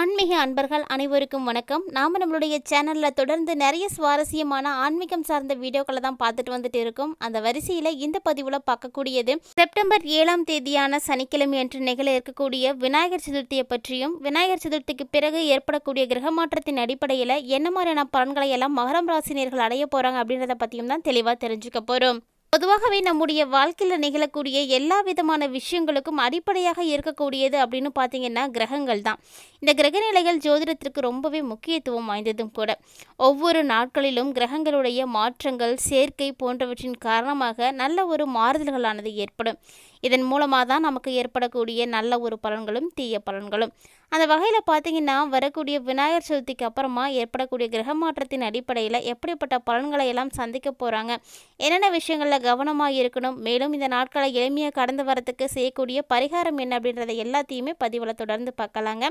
ஆன்மீக அன்பர்கள் அனைவருக்கும் வணக்கம். நாம் நம்மளுடைய சேனலில் தொடர்ந்து நிறைய சுவாரஸ்யமான ஆன்மீகம் சார்ந்த வீடியோக்களை தான் பார்த்துட்டு வந்துட்டு இருக்கோம். அந்த வரிசையில் இந்த பதிவில் பார்க்கக்கூடியது செப்டம்பர் ஏழாம் தேதியான சனிக்கிழமை என்று நிகழ இருக்கக்கூடிய விநாயகர் சதுர்த்தியை பற்றியும் விநாயகர் சதுர்த்திக்கு பிறகு ஏற்படக்கூடிய கிரக மாற்றத்தின் அடிப்படையில் என்ன மாதிரியான பலன்களை எல்லாம் மகரம் ராசினியர்கள் அடைய போகிறாங்க அப்படின்றத பற்றியும் தான் தெளிவாக தெரிஞ்சுக்க போகிறோம் பொதுவாகவே நம்முடைய வாழ்க்கையில் நிகழக்கூடிய எல்லா விதமான விஷயங்களுக்கும் அடிப்படையாக இருக்கக்கூடியது அப்படின்னு பார்த்தீங்கன்னா கிரகங்கள் தான். இந்த கிரகநிலைகள் ஜோதிடத்திற்கு ரொம்பவே முக்கியத்துவம் வாய்ந்ததும் கூட. ஒவ்வொரு நாட்களிலும் கிரகங்களுடைய மாற்றங்கள் சேர்க்கை போன்றவற்றின் காரணமாக நல்ல ஒரு மாறுதல்களானது ஏற்படும். இதன் மூலமாக தான் நமக்கு ஏற்படக்கூடிய நல்ல ஒரு பலன்களும் தீய பலன்களும். அந்த வகையில் பார்த்தீங்கன்னா வரக்கூடிய விநாயகர் சதுர்த்திக்கு அப்புறமா ஏற்படக்கூடிய கிரக மாற்றத்தின் அடிப்படையில் எப்படிப்பட்ட பலன்களை எல்லாம் சந்திக்க போகிறாங்க என்னென்ன விஷயங்களில் கவனமாக இருக்கணும் மேலும் இந்த நாட்களை எளிமையாக கடந்து வரத்துக்கு செய்யக்கூடிய பரிகாரம் என்ன அப்படின்றத எல்லாத்தையுமே பதிவில் தொடர்ந்து பார்க்கலாங்க.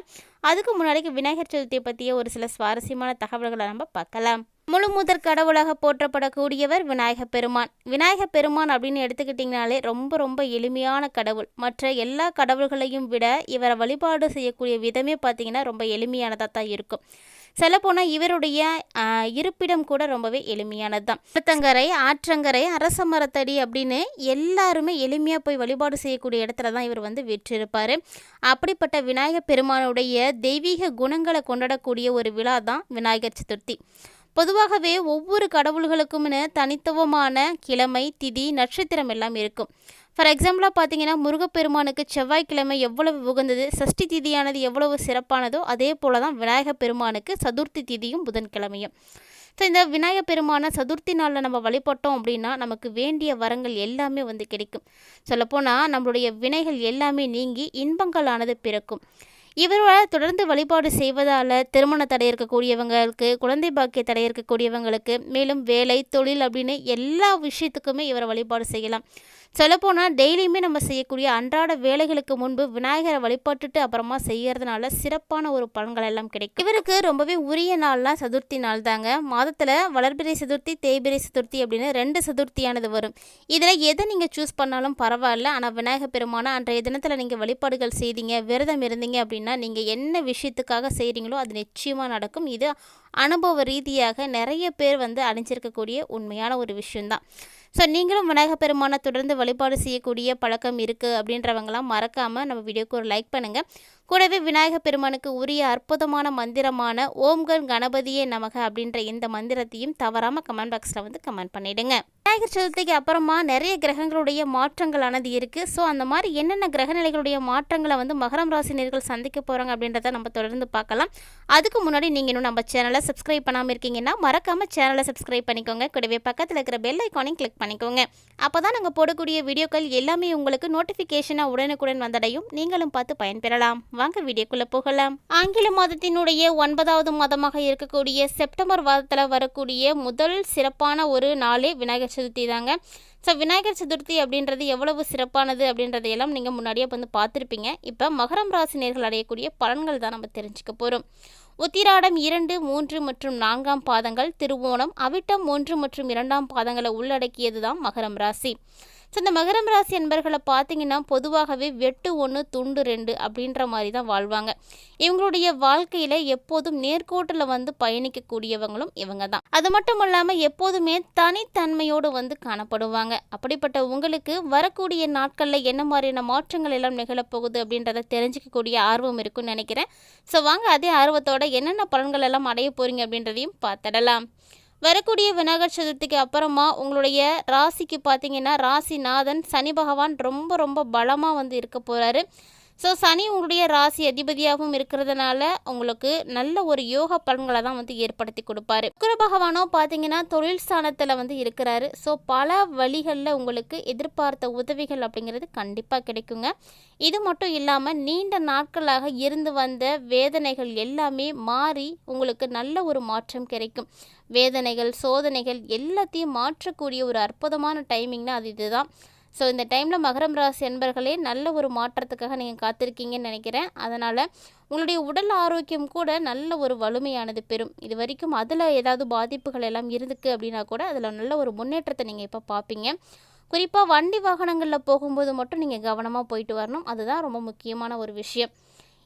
அதுக்கு முன்னாடிக்கு விநாயகர் சதுர்த்தியை பற்றிய ஒரு சில சுவாரஸ்யமான தகவல்களை நம்ம பார்க்கலாம். முழுமுதற் கடவுளாக போற்றப்படக்கூடியவர் விநாயக பெருமான். விநாயக பெருமான் அப்படின்னு எடுத்துக்கிட்டிங்கனாலே ரொம்ப ரொம்ப எளிமையான கடவுள். மற்ற எல்லா கடவுள்களையும் விட இவரை வழிபாடு செய்யக்கூடிய விதமே பார்த்திங்கன்னா ரொம்ப எளிமையானதாக தான் இருக்கும். சொல்லப்போனால் இவருடைய இருப்பிடம் கூட ரொம்பவே எளிமையானது தான் புத்தங்கரை ஆற்றங்கரை அரச மரத்தடி அப்படின்னு எல்லாருமே எளிமையாக போய் வழிபாடு செய்யக்கூடிய இடத்துல தான் இவர் வந்து வெற்றிருப்பார். அப்படிப்பட்ட விநாயகர் பெருமானுடைய தெய்வீக குணங்களை கொண்டாடக்கூடிய ஒரு விழா தான் விநாயகர் சதுர்த்தி. பொதுவாகவே ஒவ்வொரு கடவுள்களுக்கும்னு தனித்துவமான கிழமை திதி நட்சத்திரம் எல்லாம் இருக்கும். ஃபார் எக்ஸாம்பிளாக பார்த்தீங்கன்னா முருகப்பெருமானுக்கு செவ்வாய்க்கிழமை எவ்வளவு உகந்தது சஷ்டி திதியானது எவ்வளவு சிறப்பானதோ அதே போல தான் விநாயகப் பெருமானுக்கு சதுர்த்தி திதியும் புதன்கிழமையும். ஸோ இந்த விநாயகப் பெருமான சதுர்த்தி நாளில் நம்ம வழிபட்டோம் அப்படின்னா நமக்கு வேண்டிய வரங்கள் எல்லாமே வந்து கிடைக்கும். சொல்லப்போனால் நம்மளுடைய வினைகள் எல்லாமே நீங்கி இன்பங்களானது பிறக்கும். இவரோட தொடர்ந்து வழிபாடு செய்வதால் திருமண தடை இருக்கக்கூடியவங்களுக்கு குழந்தை பாக்கிய தடை இருக்கக்கூடியவங்களுக்கு மேலும் வேலை தொழில் அப்படின்னு எல்லா விஷயத்துக்குமே இவரை வழிபாடு செய்யலாம். சொல்லப்போனால் டெய்லியுமே நம்ம செய்யக்கூடிய அன்றாட வேலைகளுக்கு முன்பு விநாயகரை வழிபட்டுட்டு அப்புறமா செய்கிறதுனால சிறப்பான ஒரு பலன்கள் எல்லாம் கிடைக்கும். இவருக்கு ரொம்பவே உரிய நாள்லாம் சதுர்த்தி நாள் தாங்க. மாதத்தில் வளர்பிறை சதுர்த்தி தேய்பிறை சதுர்த்தி அப்படின்னு ரெண்டு சதுர்த்தியானது வரும். இதில் எதை நீங்கள் சூஸ் பண்ணாலும் பரவாயில்ல. ஆனால் விநாயகர் பெருமான அன்றைய தினத்தில் நீங்கள் வழிபாடுகள் செய்தீங்க விரதம் இருந்தீங்க அப்படின்னா நீங்கள் என்ன விஷயத்துக்காக செய்கிறீங்களோ அது நிச்சயமாக நடக்கும். இது அனுபவ ரீதியாக நிறைய பேர் வந்து அணிஞ்சிருக்கக்கூடிய உண்மையான ஒரு விஷயம்தான். ஸோ நீங்களும் விநாயகர் பெருமானை தொடர்ந்து வழிபாடு செய்யக்கூடிய பழக்கம் இருக்குது அப்படின்றவங்களாம் மறக்காமல் நம்ம வீடியோக்கு ஒரு லைக் பண்ணுங்கள் கூடவே விநாயகப் பெருமானுக்கு உரிய அற்புதமான மந்திரமான ஓம்கன் கணபதியே நமக அப்படின்ற இந்த மந்திரத்தையும் தவறாமல் கமெண்ட் பாக்ஸில் வந்து கமெண்ட் பண்ணிவிடுங்க விநாயகர் சதுர்த்திக்கு அப்புறமா நிறைய கிரகங்களுடைய மாற்றங்களானது இருக்குது ஸோ அந்த மாதிரி என்னென்ன கிரகநிலைகளுடைய மாற்றங்களை வந்து மகரம் ராசினியர்கள் சந்திக்க போகிறாங்க அப்படின்றத நம்ம தொடர்ந்து பார்க்கலாம். அதுக்கு முன்னாடி நீங்கள் இன்னும் நம்ம சேனலை சப்ஸ்கிரைப் பண்ணாமல் இருக்கீங்கன்னா மறக்காமல் சேனலை சப்ஸ்கிரைப் பண்ணிக்கோங்க. கூடவே பக்கத்தில் இருக்கிற பெல் ஐக்கானையும் கிளிக் பண்ணிக்கோங்க. அப்போ தான் நாங்கள் போடக்கூடிய வீடியோக்கள் எல்லாமே உங்களுக்கு நோட்டிஃபிகேஷனாக உடனுக்குடன் வந்தடையும். நீங்களும் பார்த்து பயன்பெறலாம். வாங்க வீடியோக்குள்ளே போகலாம். ஆங்கில மாதத்தினுடைய ஒன்பதாவது மாதமாக இருக்கக்கூடிய செப்டம்பர் மாதத்தில் வரக்கூடிய முதல் சிறப்பான ஒரு நாளே விநாயகர் சதுர்த்தி தாங்க. ஸோ விநாயகர் சதுர்த்தி அப்படின்றது எவ்வளவு சிறப்பானது அப்படின்றதையெல்லாம் நீங்கள் முன்னாடியே வந்து பார்த்துருப்பீங்க. இப்போ மகரம் ராசினியர்கள் அடையக்கூடிய பலன்கள் தான் நம்ம தெரிஞ்சுக்க போகிறோம் உத்திராடம் இரண்டு மூன்று மற்றும் நான்காம் பாதங்கள் திருவோணம் அவிட்டம் ஒன்று மற்றும் இரண்டாம் பாதங்களை உள்ளடக்கியது தான் மகரம் ராசி. ஸோ இந்த மகரம் ராசி என்பர்களை பார்த்தீங்கன்னா பொதுவாகவே வெட்டு ஒன்று துண்டு ரெண்டு அப்படின்ற மாதிரி தான் வாழ்வாங்க. இவங்களுடைய வாழ்க்கையில் எப்போதும் நேர்கோட்டில் வந்து பயணிக்கக்கூடியவங்களும் இவங்க தான். அது மட்டும் இல்லாமல் எப்போதுமே தனித்தன்மையோடு வந்து காணப்படுவாங்க. அப்படிப்பட்ட உங்களுக்கு வரக்கூடிய நாட்களில் என்ன மாதிரியான மாற்றங்கள் எல்லாம் நிகழப்போகுது அப்படின்றத தெரிஞ்சிக்கக்கூடிய ஆர்வம் இருக்குன்னு நினைக்கிறேன். ஸோ வாங்க அதே ஆர்வத்தோட என்னென்ன பலன்கள் எல்லாம் அடைய போகிறீங்க அப்படின்றதையும் பார்த்துடலாம். வரக்கூடிய விநாயகர் சதுர்த்திக்கு அப்புறமா உங்களுடைய ராசிக்கு பார்த்தீங்கன்னா ராசிநாதன் சனி பகவான் ரொம்ப ரொம்ப பலமாக வந்து இருக்க போகிறாரு ஸோ சனி உங்களுடைய ராசி அதிபதியாகவும் இருக்கிறதுனால உங்களுக்கு நல்ல ஒரு யோக பலன்களை தான் வந்து ஏற்படுத்தி கொடுப்பாரு. குரு பகவானோ பார்த்தீங்கன்னா தொழில் ஸ்தானத்தில் வந்து இருக்கிறாரு. ஸோ பல வழிகளில் உங்களுக்கு எதிர்பார்த்த உதவிகள் அப்படிங்கிறது கண்டிப்பாக கிடைக்குங்க. இது மட்டும் இல்லாமல் நீண்ட நாட்களாக இருந்து வந்த வேதனைகள் எல்லாமே மாறி உங்களுக்கு நல்ல ஒரு மாற்றம் கிடைக்கும். வேதனைகள் சோதனைகள் எல்லாத்தையும் மாற்றக்கூடிய ஒரு அற்புதமான டைமிங்னா அது இதுதான். ஸோ இந்த டைமில் மகரம் ராசி அன்பர்களே நல்ல ஒரு மாற்றத்துக்காக நீங்கள் காத்திருக்கீங்கன்னு நினைக்கிறேன். அதனால் உங்களுடைய உடல் ஆரோக்கியம் கூட நல்ல ஒரு வலிமையானது பெறும். இது வரைக்கும் அதில் ஏதாவது பாதிப்புகள் எல்லாம் இருந்துக்கு அப்படின்னா கூட அதில் நல்ல ஒரு முன்னேற்றத்தை நீங்கள் இப்போ பார்ப்பீங்க குறிப்பாக வண்டி வாகனங்களில் போகும்போது மட்டும் நீங்கள் கவனமாக போயிட்டு வரணும். அதுதான் ரொம்ப முக்கியமான ஒரு விஷயம்.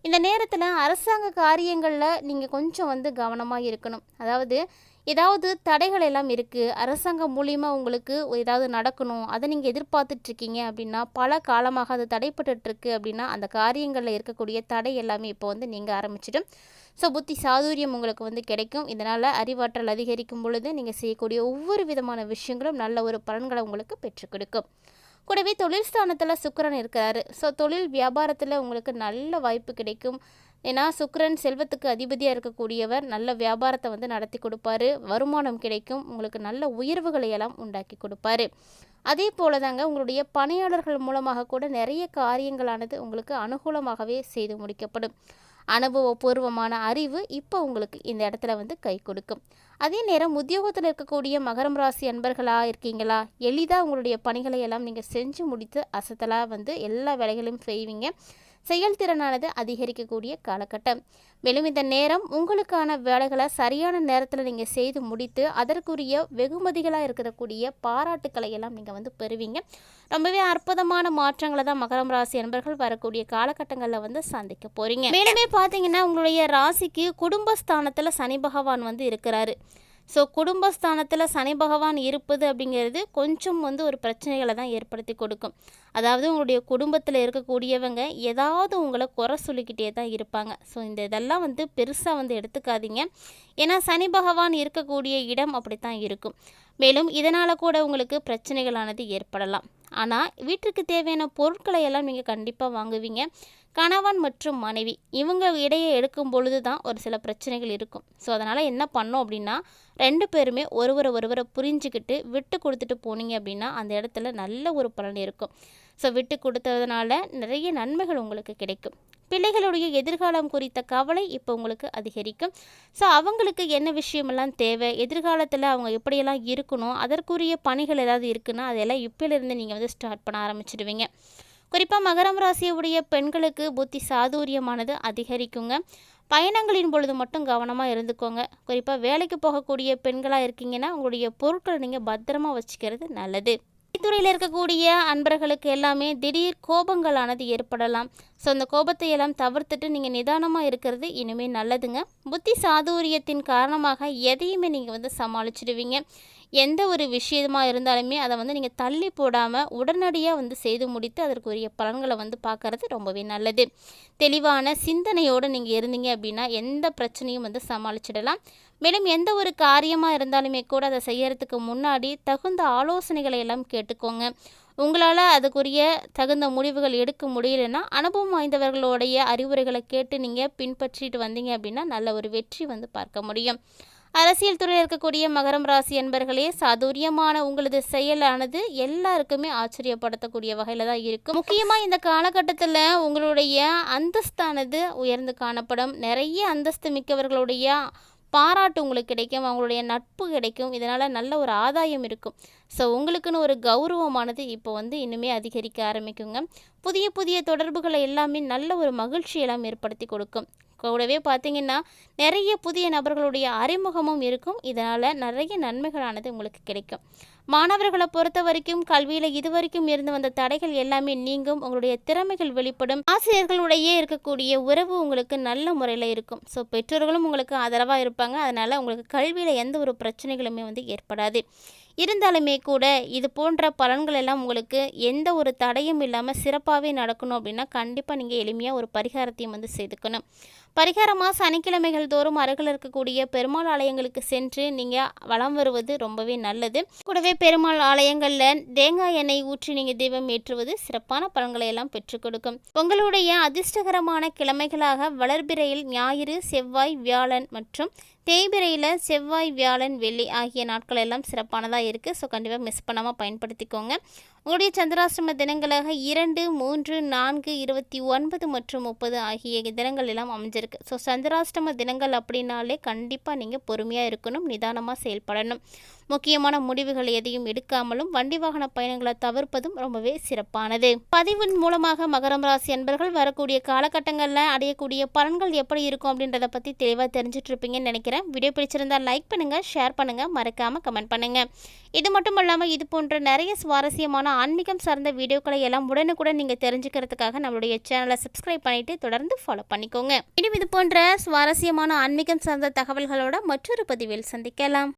இந்த நேரத்தில் அரசாங்க காரியங்களில் நீங்கள் கொஞ்சம் வந்து கவனமாக இருக்கணும். அதாவது ஏதாவது தடைகள் எல்லாம் இருக்குது அரசாங்கம் மூலியமாக உங்களுக்கு ஏதாவது நடக்கணும். அதை நீங்கள் எதிர்பார்த்துட்ருக்கீங்க அப்படின்னா பல காலமாக அது தடைப்பட்டுருக்கு அப்படின்னா அந்த காரியங்களில் இருக்கக்கூடிய தடை எல்லாமே இப்போ வந்து நீங்கள் ஆரம்பிச்சிடும். ஸோ புத்தி சாதுரியம் உங்களுக்கு வந்து கிடைக்கும். இதனால் அறிவாற்றல் அதிகரிக்கும் பொழுது நீங்கள் செய்யக்கூடிய ஒவ்வொரு விதமான விஷயங்களும் நல்ல ஒரு பலன்களை உங்களுக்கு பெற்றுக் கொடுக்கும். கூடவே தொழில் ஸ்தானத்தில் சுக்கரன் இருக்கிறாரு ஸோ தொழில் வியாபாரத்தில் உங்களுக்கு நல்ல வாய்ப்பு கிடைக்கும். ஏன்னா சுக்கரன் செல்வத்துக்கு அதிபதியாக இருக்கக்கூடியவர் நல்ல வியாபாரத்தை வந்து நடத்தி கொடுப்பாரு. வருமானம் கிடைக்கும். உங்களுக்கு நல்ல உயர்வுகளை எல்லாம் உண்டாக்கி கொடுப்பாரு. அதே போல தாங்க உங்களுடைய பணியாளர்கள் மூலமாக கூட நிறைய காரியங்களானது உங்களுக்கு அனுகூலமாகவே செய்து முடிக்கப்படும். அனுபவபூர்வமான அறிவு இப்போ உங்களுக்கு இந்த இடத்துல வந்து கை கொடுக்கும். அதே நேரம் உத்தியோகத்தில் இருக்கக்கூடிய மகரம் ராசி அன்பர்களாக இருக்கீங்களா? எளிதாக உங்களுடைய பணிகளை எல்லாம் நீங்கள் செஞ்சு முடித்து அசத்தலாக வந்து எல்லா வேலைகளையும் செய்வீங்க. செயல்திறனானது அதிகரிக்கக்கூடிய காலகட்டம். மேலும் இந்த நேரம் உங்களுக்கான வேலைகளை சரியான நேரத்தில் நீங்கள் செய்து முடித்து அதற்குரிய வெகுமதிகளாக இருக்கக்கூடிய பாராட்டுக்களை எல்லாம் நீங்கள் வந்து பெறுவீங்க. ரொம்பவே அற்புதமான மாற்றங்களை தான் மகரம் ராசி நண்பர்கள் வரக்கூடிய காலகட்டங்களில் வந்து சந்திக்க போகிறீங்க மேலுமே பார்த்தீங்கன்னா உங்களுடைய ராசிக்கு குடும்பஸ்தானத்தில் சனி பகவான் வந்து இருக்கிறாரு. ஸோ குடும்பஸ்தானத்தில் சனி பகவான் இருப்பது அப்படிங்கிறது கொஞ்சம் வந்து ஒரு பிரச்சனைகளை தான் ஏற்படுத்தி கொடுக்கும். அதாவது உங்களுடைய குடும்பத்தில் இருக்கக்கூடியவங்க ஏதாவது உங்களை குறை சொல்லிக்கிட்டே தான் இருப்பாங்க. ஸோ இந்த இதெல்லாம் வந்து பெருசாக வந்து எடுத்துக்காதீங்க. ஏன்னா சனி பகவான் இருக்கக்கூடிய இடம் அப்படி தான் இருக்கும். மேலும் இதனால் கூட உங்களுக்கு பிரச்சனைகளானது ஏற்படலாம். ஆனால் வீட்டிற்கு தேவையான பொருட்களை எல்லாம் நீங்கள் கண்டிப்பாக வாங்குவீங்க. கணவன் மற்றும் மனைவி இவங்க இடையே எடுக்கும் பொழுது தான் ஒரு சில பிரச்சனைகள் இருக்கும். ஸோ அதனால் என்ன பண்ணோம் அப்படின்னா ரெண்டு பேருமே ஒருவரை ஒருவரை புரிஞ்சுக்கிட்டு விட்டு கொடுத்துட்டு போனீங்க அப்படின்னா அந்த இடத்துல நல்ல ஒரு பலன் இருக்கும். ஸோ விட்டு கொடுத்ததுனால நிறைய நன்மைகள் உங்களுக்கு கிடைக்கும். பிள்ளைகளுடைய எதிர்காலம் குறித்த கவலை இப்போ உங்களுக்கு அதிகரிக்கும். ஸோ அவங்களுக்கு என்ன விஷயமெல்லாம் தேவை? எதிர்காலத்தில் அவங்க எப்படியெல்லாம் இருக்கணும்? அதற்குரிய பணிகள் ஏதாவது இருக்குன்னா அதெல்லாம் இப்போலேருந்து நீங்கள் வந்து ஸ்டார்ட் பண்ண ஆரம்பிச்சிடுவீங்க. குறிப்பாக மகரம் ராசியுடைய பெண்களுக்கு புத்தி சாதுரியமானது அதிகரிக்குங்க. பயணங்களின் பொழுது மட்டும் கவனமாக இருந்துக்கோங்க. குறிப்பாக வேலைக்கு போகக்கூடிய பெண்களாக இருக்கீங்கன்னா உங்களுடைய பொருட்களை நீங்கள் பத்திரமா வச்சுக்கிறது நல்லது. துறையில் இருக்கக்கூடிய அன்பர்களுக்கு எல்லாமே திடீர் கோபங்களானது ஏற்படலாம். ஸோ அந்த கோபத்தை எல்லாம் தவிர்த்துட்டு நீங்கள் நிதானமாக இருக்கிறது இனிமேல் நல்லதுங்க. புத்தி சாதுரியத்தின் காரணமாக எதையுமே நீங்கள் வந்து சமாளிச்சிடுவீங்க. எந்த ஒரு விஷயமாக இருந்தாலுமே அதை வந்து நீங்கள் தள்ளி போடாமல் உடனடியாக வந்து செய்து முடித்து அதற்குரிய பலன்களை வந்து பார்க்குறது ரொம்பவே நல்லது. தெளிவான சிந்தனையோடு நீங்கள் இருந்தீங்க அப்படின்னா எந்த பிரச்சனையும் வந்து சமாளிச்சிடலாம். மேலும் எந்த ஒரு காரியமாக இருந்தாலுமே கூட அதை செய்யறதுக்கு முன்னாடி தகுந்த ஆலோசனைகளை எல்லாம் கேட்டுக்கோங்க. உங்களால் அதுக்குரிய தகுந்த முடிவுகள் எடுக்க முடியலன்னா அனுபவம் வாய்ந்தவர்களுடைய அறிவுரைகளை கேட்டு நீங்கள் பின்பற்றிட்டு வந்தீங்க அப்படின்னா நல்ல ஒரு வெற்றி வந்து பார்க்க முடியும். அரசியல் துறையில் இருக்கக்கூடிய மகரம் ராசி என்பர்களே சாதுரியமான உங்களது செயலானது எல்லாருக்குமே ஆச்சரியப்படுத்தக்கூடிய வகையில் தான் இருக்கும். முக்கியமாக இந்த காலகட்டத்தில் உங்களுடைய அந்தஸ்தானது உயர்ந்து காணப்படும். நிறைய அந்தஸ்து மிக்கவர்களுடைய பாராட்டு உங்களுக்கு கிடைக்கும் அவங்களுடைய நட்பு கிடைக்கும் இதனால் நல்ல ஒரு ஆதாயம் இருக்கும். ஸோ உங்களுக்குன்னு ஒரு கௌரவமானது இப்போ வந்து இன்னுமே அதிகரிக்க ஆரம்பிக்குங்க. புதிய புதிய தொடர்புகளை எல்லாமே நல்ல ஒரு மகிழ்ச்சியெல்லாம் ஏற்படுத்தி கொடுக்கும். கூடவே பார்த்தீங்கன்னா நிறைய புதிய நபர்களுடைய அறிமுகமும் இருக்கும். இதனால் நிறைய நன்மைகளானது உங்களுக்கு கிடைக்கும். மாணவர்களை பொறுத்த வரைக்கும் கல்வியில் இதுவரைக்கும் இருந்து வந்த தடைகள் எல்லாமே நீங்கும் உங்களுடைய திறமைகள் வெளிப்படும் ஆசிரியர்களுடைய இருக்கக்கூடிய உறவு உங்களுக்கு நல்ல முறையில் இருக்கும். ஸோ பெற்றோர்களும் உங்களுக்கு ஆதரவாக இருப்பாங்க. அதனால் உங்களுக்கு கல்வியில் எந்த ஒரு பிரச்சனைகளுமே வந்து ஏற்படாது. இருந்தாலுமே கூட இது போன்ற பலன்கள் எல்லாம் உங்களுக்கு எந்த ஒரு தடையும் இல்லாமல் சிறப்பாகவே நடக்கணும் அப்படின்னா கண்டிப்பாக நீங்கள் எளிமையாக ஒரு பரிகாரத்தையும் வந்து செய்துக்கணும். பரிகாரமாக சனிக்கிழமைகள் தோறும் அருகில் இருக்கக்கூடிய பெருமாள் ஆலயங்களுக்கு சென்று நீங்கள் வளம் வருவது ரொம்பவே நல்லது. கூடவே பெருமாள் ஆலயங்களில் தேங்காய் எண்ணெய் ஊற்றி நீங்கள் தீபம் ஏற்றுவது சிறப்பான பலன்களை எல்லாம் பெற்றுக் கொடுக்கும். உங்களுடைய அதிர்ஷ்டகரமான கிழமைகளாக வளர்பிறையில் ஞாயிறு செவ்வாய் வியாழன் மற்றும் தேய்பிரையில் செவ்வாய் வியாழன் வெள்ளி ஆகிய நாட்கள் எல்லாம் சிறப்பானதாக இருக்குது ஸோ கண்டிப்பாக மிஸ் பண்ணாமல் பயன்படுத்திக்கோங்க. உங்களுடைய சந்திராசிரம தினங்களாக இரண்டு மூன்று நான்கு இருபத்தி ஒன்பது மற்றும் முப்பது ஆகிய தினங்கள் எல்லாம் அமைஞ்சிருக்கு. ஸோ சந்திராஷ்டம தினங்கள் அப்படின்னாலே கண்டிப்பாக நீங்கள் பொறுமையாக இருக்கணும் நிதானமாக செயல்படணும். முக்கியமான முடிவுகள் எதையும் எடுக்காமலும் வண்டி வாகன பயணங்களை தவிர்ப்பதும் ரொம்பவே சிறப்பானது. பதிவின் மூலமாக மகரம் ராசி அன்பர்கள் வரக்கூடிய காலகட்டங்களில் அடையக்கூடிய பலன்கள் எப்படி இருக்கும் அப்படின்றத பற்றி தெளிவாக தெரிஞ்சிட்ருப்பீங்கன்னு நினைக்கிறேன். நினைக்கிறேன் வீடியோ பிடிச்சிருந்தா லைக் பண்ணுங்கள் ஷேர் பண்ணுங்கள் மறக்காமல் கமெண்ட் பண்ணுங்கள் இது மட்டும் இல்லாமல் இது போன்ற நிறைய சுவாரஸ்யமான ஆன்மீகம் சார்ந்த வீடியோக்களை எல்லாம் உடனுக்குடன் நீங்கள் தெரிஞ்சுக்கிறதுக்காக நம்மளுடைய சேனலை சப்ஸ்கிரைப் பண்ணிவிட்டு தொடர்ந்து ஃபாலோ பண்ணிக்கோங்க. இனி இது போன்ற சுவாரஸ்யமான ஆன்மீகம் சார்ந்த தகவல்களோட மற்றொரு பதிவில் சந்திக்கலாம்.